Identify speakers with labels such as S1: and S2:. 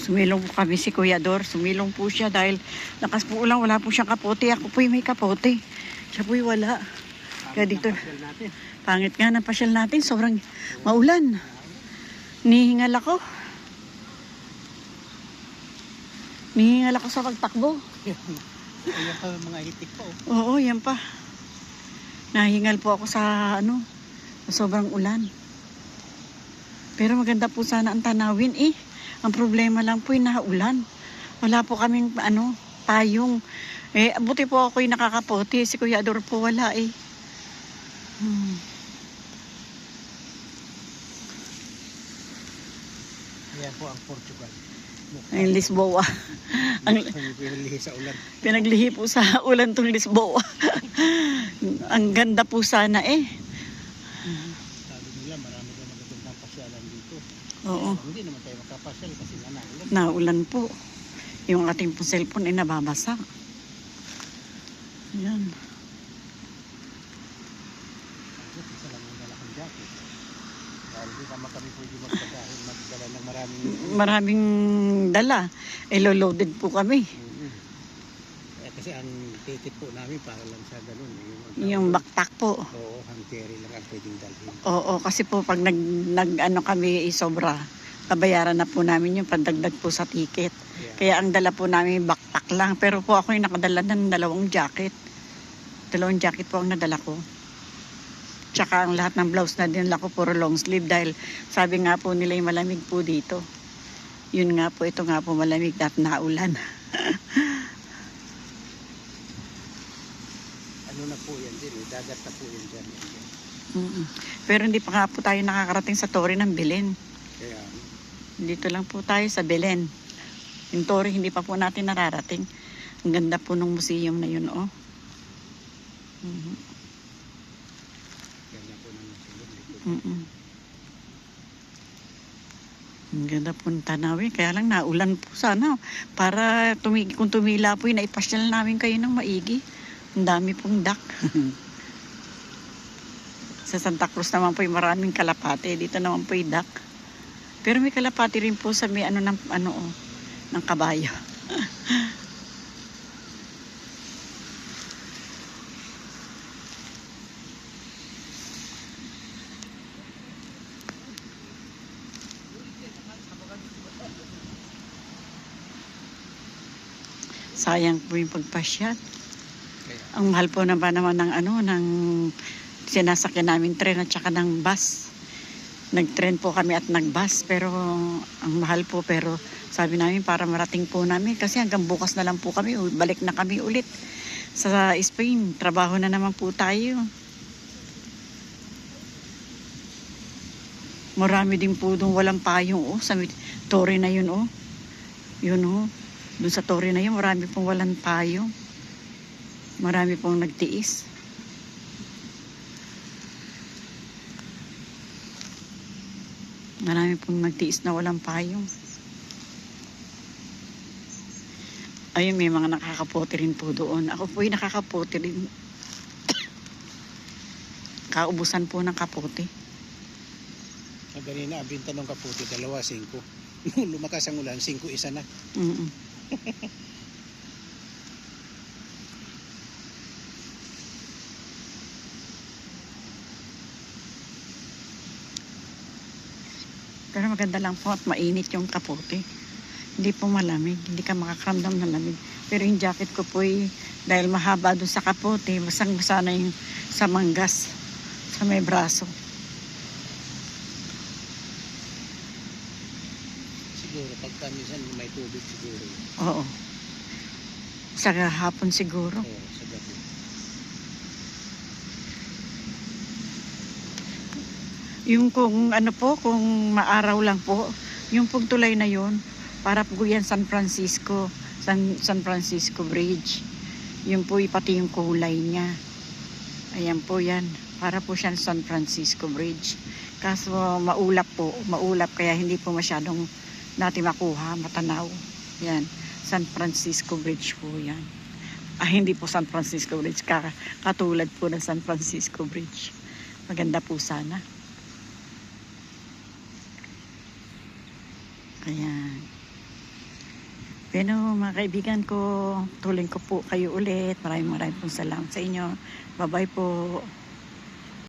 S1: Sumilong po kami si Kuya Dor. Sumilong po siya dahil lakas po ulang wala po siyang kapote. Ako po may kapote. Siya po wala. Kaya dito, pangit nga ng pasyal natin. Sobrang maulan. Nihingal ako. Nihingal ako sa pagtakbo.
S2: Ayan pa mga hitik pa oh.
S1: Oo, yan pa. Nahingal po ako sa ano, sa sobrang ulan. Pero maganda po sana ang tanawin eh. Ang problema lang po yung naulan. Wala po kaming ano, tayong. Eh, buti po ako yung nakakapote. Si Kuya Ador po wala eh. Hmm.
S2: Ayan po ang Portugal.
S1: Ang Lisboa. ang,
S2: pinalihi sa ulan.
S1: pinaglihi po sa ulan tong Lisboa. ang ganda po sana eh.
S2: Sabi nila marami daw magagandang pasyalan dito.
S1: Oo.
S2: Hindi naman tayo makapasyal kasi nga naulan.
S1: Po. Yung ating po cellphone ay nababasa. Yan.
S2: Kasi isa lang ang dala kong jacket. Dahil hindi naman kami pwede magpagahin magdala ng maraming
S1: Maraming dala. Eh, loaded po kami.
S2: Mm-mm. Eh, kasi ang ticket po namin para lang sa ganun. eh, Yung,
S1: Yung backpack po.
S2: Oo, hangkeri lang ang pwedeng dalhin.
S1: Oo, kasi po pag nag, nag ano kami isobra, kabayaran na po namin yung pandagdag po sa ticket.
S2: Kaya,
S1: Kaya ang dala po namin backpack lang. Pero po ako yung nakadala ng dalawang jacket. Dalawang jacket po ang nadala ko. Tsaka ang lahat ng blouse na dinala ko puro long sleeve dahil sabi nga po nila yung malamig po dito. Yun nga po, ito nga po malamig at naulan.
S2: ano na po yan din, eh, dagat na po yan dyan.
S1: Mm-mm. Pero hindi pa nga po tayo nakakarating sa Torre ng Belen.
S2: Kaya,
S1: Dito lang po tayo sa Belen. Yung Torre hindi pa po natin nararating. Ang ganda po ng museum na yun, oh. Mhm.
S2: yan na po ng museum. likod.
S1: Mm-mm. Ang ganda po ng tanawin. Kaya lang naulan po sana. Para tumi kung tumila po yun, naipasyal namin kayo ng maigi. Ang dami pong dak. Sa Santa Cruz naman po yung maraming kalapate. Dito naman po yung dak. Pero may kalapate rin po sa may ano ng ano oh, ng kabayo. Sayang po yung pagpasyal. Ang mahal po naman naman ng ano, ng sinasakyan namin tren at saka ng bus. Nag-tren po kami at nag-bus pero ang mahal po pero sabi namin para marating po namin kasi hanggang bukas na lang po kami, balik na kami ulit sa Spain. Trabaho na naman po tayo. Marami din po doon walang payong oh, sa torre na yun oh. Yun oh. Doon sa torre na yun, marami pong walang payong. Marami pong nagtiis. Marami pong nagtiis na walang payong. Ayun, may mga nakakapote rin po doon. Ako po yung nakakapote rin. Kaubusan po ng kapote.
S2: ang ganina, ang binta ng kaputi, dalawa, singko. Lumakas ang ulan, singko isa na.
S1: Mm-mm. Pero maganda lang po at mainit yung kapote. Hindi po malamig, hindi ka makakaramdam ng lamig. Pero yung jacket ko po ay, dahil mahaba doon sa kapote, basang basa na yung sa manggas, sa may braso.
S2: Siguro, pagka minsan may tubig siguro.
S1: Oo. Sa hapon siguro.
S2: Oo, sa gabi.
S1: Yung kung ano po, kung maaraw lang po, yung pong tulay na yun, para po yan San Francisco, San, San Francisco Bridge. Yung po pati yung kulay niya. Ayan po yan. Para po siya San Francisco Bridge. Kaso maulap po, maulap kaya hindi po masyadong natin makuha, matanaw. Yan, San Francisco Bridge po yan. Ah, hindi po San Francisco Bridge, ka- katulad po ng San Francisco Bridge. Maganda po sana. Ayan. Pero mga kaibigan ko, tuloy ko po kayo ulit. Maraming maraming pong salamat sa inyo. Bye-bye po.